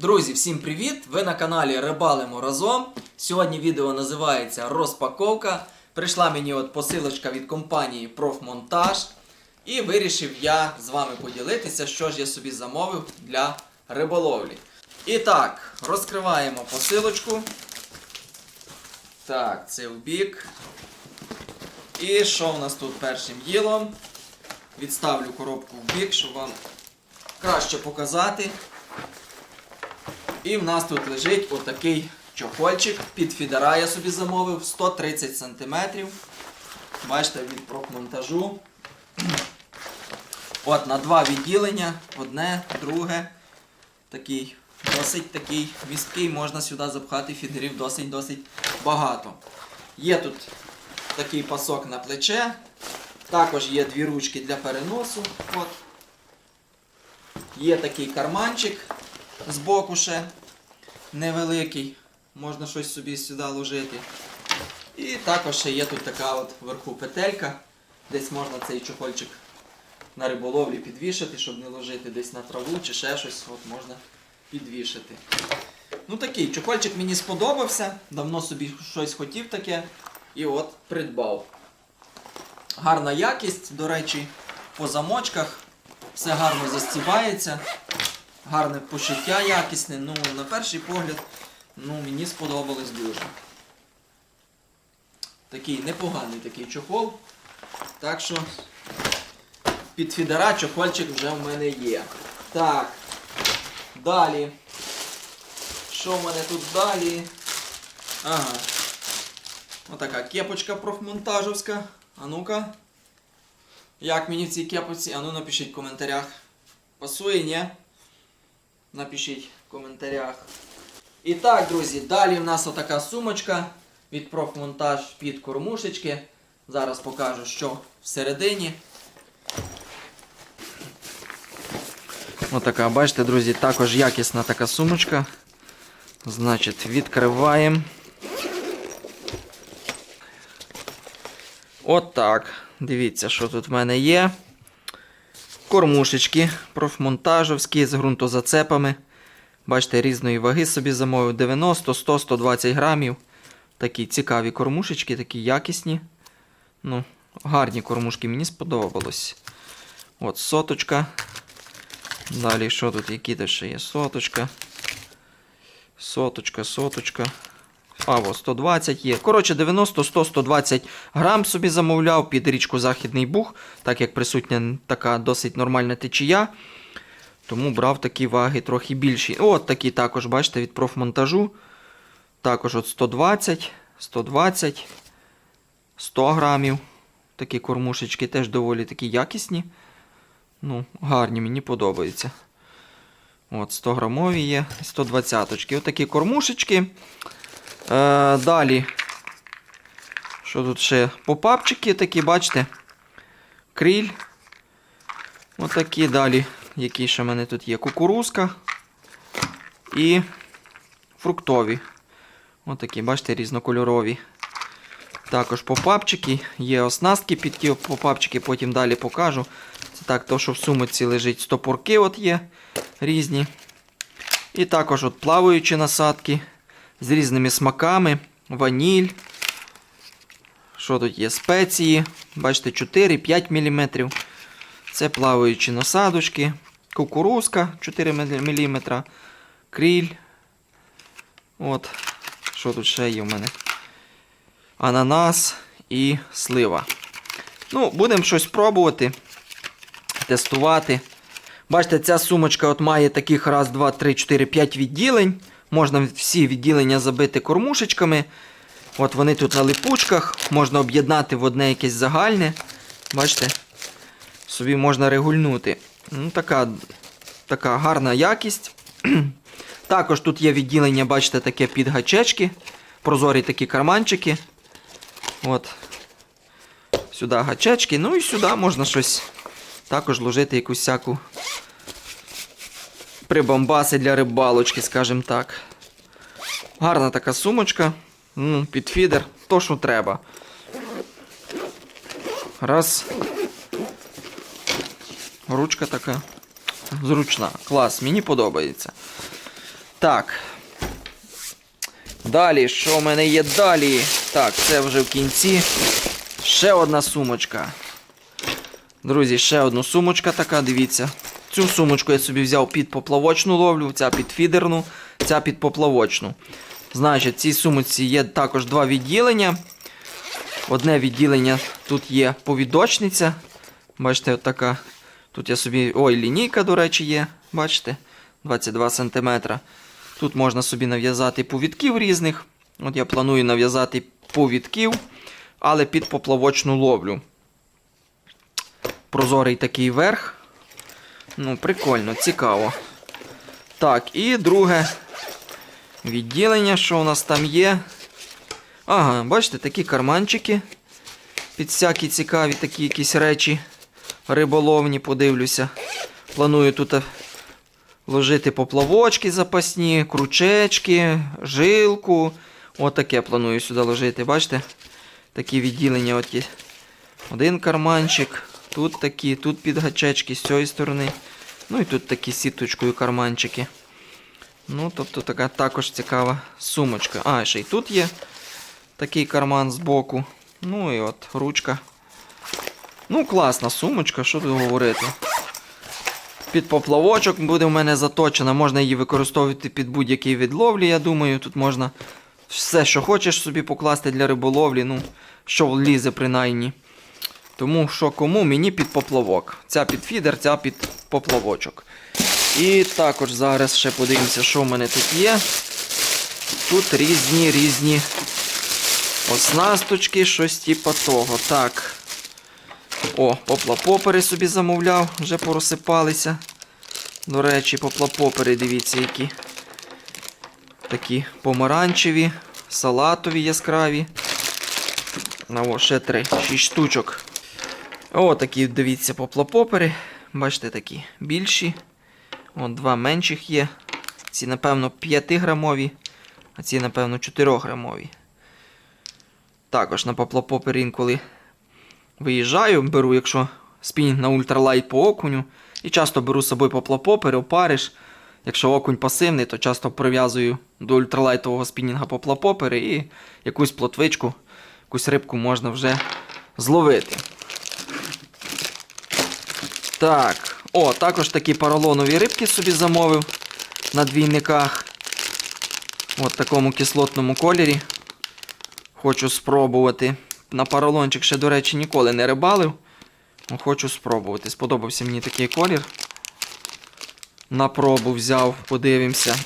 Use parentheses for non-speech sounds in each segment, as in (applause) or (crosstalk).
Друзі, всім привіт! Ви на каналі Рибалимо разом. Сьогодні відео називається Розпаковка. Прийшла мені от посилочка від компанії Профмонтаж. І вирішив я з вами поділитися, що ж я собі замовив для риболовлі. І так, розкриваємо посилочку. Так, це в бік. І що в нас тут першим ділом? Відставлю коробку в бік, щоб вам краще показати. І в нас тут лежить отакий чохольчик. Під фідера я собі замовив 130 см. Бачите, від профмонтажу. От на два відділення. Одне, друге. Такий досить такий місткий, можна сюди запхати фідерів досить-досить багато. Є тут такий пасок на плече. Також є дві ручки для переносу. От. Є такий карманчик збоку ще невеликий. Можна щось собі сюди ложити. І також ще є тут така от вверху петелька. Десь можна цей чохольчик на риболовлі підвішати, щоб не ложити десь на траву чи ще щось. От можна підвішати. Ну такий чохольчик мені сподобався. Давно собі щось хотів таке. І от придбав. Гарна якість, до речі, по замочках. Все гарно застібається. Гарне пошиття якісне. Ну, на перший погляд, ну, мені сподобалось дуже. Такий непоганий такий чохол. Так що під фідера чохольчик вже в мене є. Так. Далі. Що в мене тут далі? Ага. Отака кепочка профмонтажівська. А ну-ка. Як мені в цій кепочці? А ну напишіть в коментарях. Пасує, ні? Напишіть в коментарях. І так, друзі, далі в нас отака сумочка від профмонтаж під кормушечки. Зараз покажу, що всередині. Отака, бачите, друзі, також якісна така сумочка. Значить, відкриваємо. Отак. Дивіться, що тут в мене є. Кормушечки профмонтажовські з ґрунтозацепами. Бачите, різної ваги собі замовив 90, 100, 120 грамів. Такі цікаві кормушечки, такі якісні. Ну, гарні кормушки, мені сподобалось. От соточка. Далі, що тут, які ще є? Соточка. Соточка, соточка. А, о, 120 є. Коротше, 90, 100, 120 грам собі замовляв під річку Західний Буг, так як присутня така досить нормальна течія. Тому брав такі ваги трохи більші. От такі також, бачите, від профмонтажу. Також от 120, 120, 100 грамів. Такі кормушечки теж доволі такі якісні. Ну, гарні, мені подобаються. От, 100 грамові є, 120 очки. Отакі кормушечки. Е, далі. Що тут ще? Попапчики такі, бачите? Кріль. Отакі далі. Які ще в мене тут є? Кукурузка. І фруктові. Отакі, бачите, різнокольорові. Також попапчики. Є оснастки під ті попапчики, потім далі покажу. Це так, то, що в сумочці лежить стопорки от є різні. І також от плаваючі насадки з різними смаками, ваніль. Що тут є? Спеції. Бачите, 4-5 мм. Це плаваючі насадочки, кукурузка 4 мм, кріль. От. Що тут ще є в мене? Ананас і слива. Ну, будемо щось пробувати, тестувати. Бачите, ця сумочка от має таких раз, два, три, чотири, п'ять відділень. Можна всі відділення забити кормушечками. От вони тут на липучках. Можна об'єднати в одне якесь загальне. Бачите? Собі можна регульнути. Ну, Така така гарна якість. (clears throat) Також тут є відділення, бачите, таке під гачечки. Прозорі такі карманчики. От. Сюди гачечки. Ну і сюди можна щось також ложити якусь всяку прибамбаси для рибалочки, скажімо так. Гарна така сумочка. Ну, під фідер. То, що треба. Раз. Ручка така. Зручна. Клас, мені подобається. Так. Далі, що в мене є далі? Так, це вже в кінці. Ще одна сумочка. Друзі, ще одна сумочка така, дивіться. Цю сумочку я собі взяв під поплавочну ловлю, ця під фідерну, ця під поплавочну. Значить, в цій сумочці є також два відділення. Одне відділення тут є повідочниця. Бачите, от така. Тут я собі. Ой, лінійка, до речі, є. Бачите? 22 см. Тут можна собі нав'язати повідків різних. От я планую нав'язати повідків, але під поплавочну ловлю. Прозорий такий верх. Ну, прикольно, цікаво. Так, і друге відділення, що у нас там є. Ага, бачите, такі карманчики. Під всякі цікаві такі якісь речі. Риболовні, подивлюся. Планую тут е, ложити поплавочки запасні, кручечки, жилку. Отаке планую сюди ложити. Бачите? Такі відділення от є. Один карманчик, тут такі, тут під гачечки з цієї сторони. Ну і тут такі сіточкою карманчики. Ну, тобто така також цікава сумочка. А, ще й тут є такий карман збоку. Ну і от ручка. Ну, класна сумочка, що тут говорити. Під поплавочок буде в мене заточена, можна її використовувати під будь-який від ловлі, я думаю. Тут можна все, що хочеш собі покласти для риболовлі, ну, що влізе принаймні. Тому що кому мені під поплавок. Ця під фідер, ця під поплавочок. І також зараз ще подивимося, що в мене тут є. Тут різні різні оснасточки, щось типу того. Так. О, поплапопери собі замовляв, вже порозсипалися. До речі, поплапопери, дивіться, які. Такі помаранчеві, салатові яскраві. О, ще три, шість штучок. О, такі, дивіться, поплапопери. Бачите, такі більші. От два менших є. Ці, напевно, 5 грамові, а ці, напевно, 4 грамові. Також на поплапопер інколи виїжджаю, беру, якщо спінінг на ультралайт по окуню. І часто беру з собою поплапопер, опариш. Якщо окунь пасивний, то часто прив'язую до ультралайтового спінінга поплапопери і якусь плотвичку, якусь рибку можна вже зловити. Так. О, також такі поролонові рибки собі замовив на двійниках. От такому кислотному кольорі. Хочу спробувати. На поролончик ще, до речі, ніколи не рибалив. Ну, Хочу спробувати. Сподобався мені такий колір. На пробу взяв, подивимося.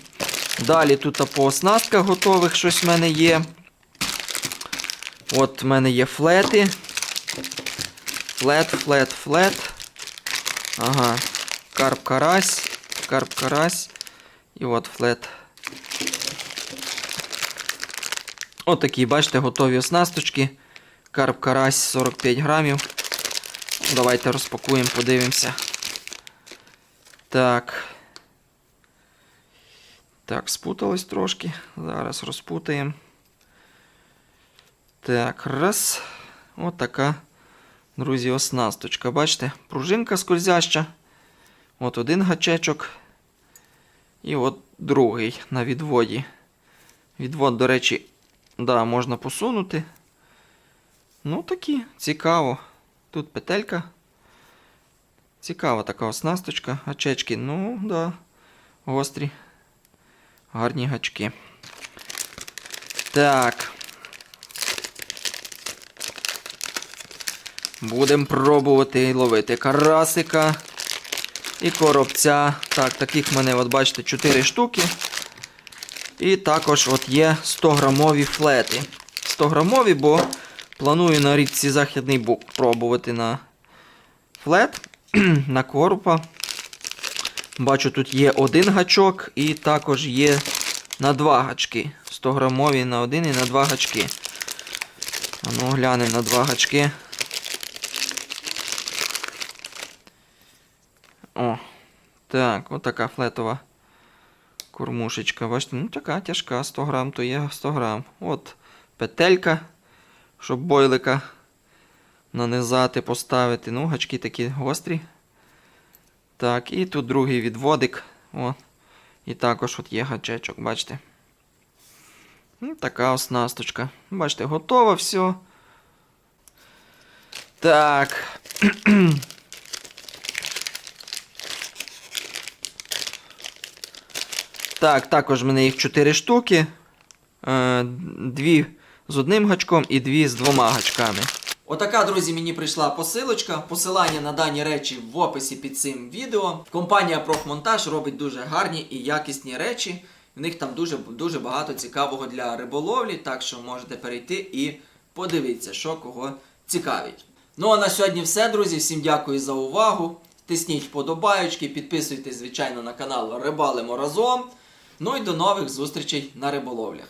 (clears throat) Далі тут по оснастках готових щось в мене є. От в мене є флети. Флет, флет, флет. Ага. Карп карась. Карп карась. І от флет. От такі, бачите, готові оснасточки. Карп карась 45 грамів. Давайте розпакуємо, подивимося. Так. Так, спуталось трошки. Зараз розпутаємо. Так, раз. От така, друзі, оснасточка. Бачите, пружинка скользяща. От один гачечок. І от другий на відводі. Відвод, до речі, да, можна посунути. Ну, такі, цікаво. Тут петелька. Цікава така оснасточка. Гачечки, ну, да, гострі. Гарні гачки. Так. Будемо пробувати ловити карасика і коробця. Так, таких в мене, от бачите, 4 штуки. І також от є 100 грамові флети. 100 грамові, бо планую на річці Західний Бук пробувати на флет, (clears throat) на коропа. Бачу, тут є один гачок і також є на два гачки. 100 грамові на один і на два гачки. Ну, глянемо на два гачки. О, так, отака флетова кормушечка. Бачите, ну така тяжка, 100 грам, то є 100 грам. От петелька, щоб бойлика нанизати, поставити. Ну, гачки такі гострі. Так, і тут другий відводик. О, І також от є гачечок, бачите. Ну, така оснасточка. Бачите, готово все. Так. (clears throat) Так, також в мене їх 4 штуки. Е, Дві з одним гачком і дві з двома гачками. Отака, друзі, мені прийшла посилочка. Посилання на дані речі в описі під цим відео. Компанія Профмонтаж робить дуже гарні і якісні речі. В них там дуже, дуже багато цікавого для риболовлі, так що можете перейти і подивитися, що кого цікавить. Ну а на сьогодні все, друзі. Всім дякую за увагу. Тисніть вподобаючки, підписуйтесь, звичайно, на канал Рибалимо разом. Ну і до нових зустрічей на риболовлях.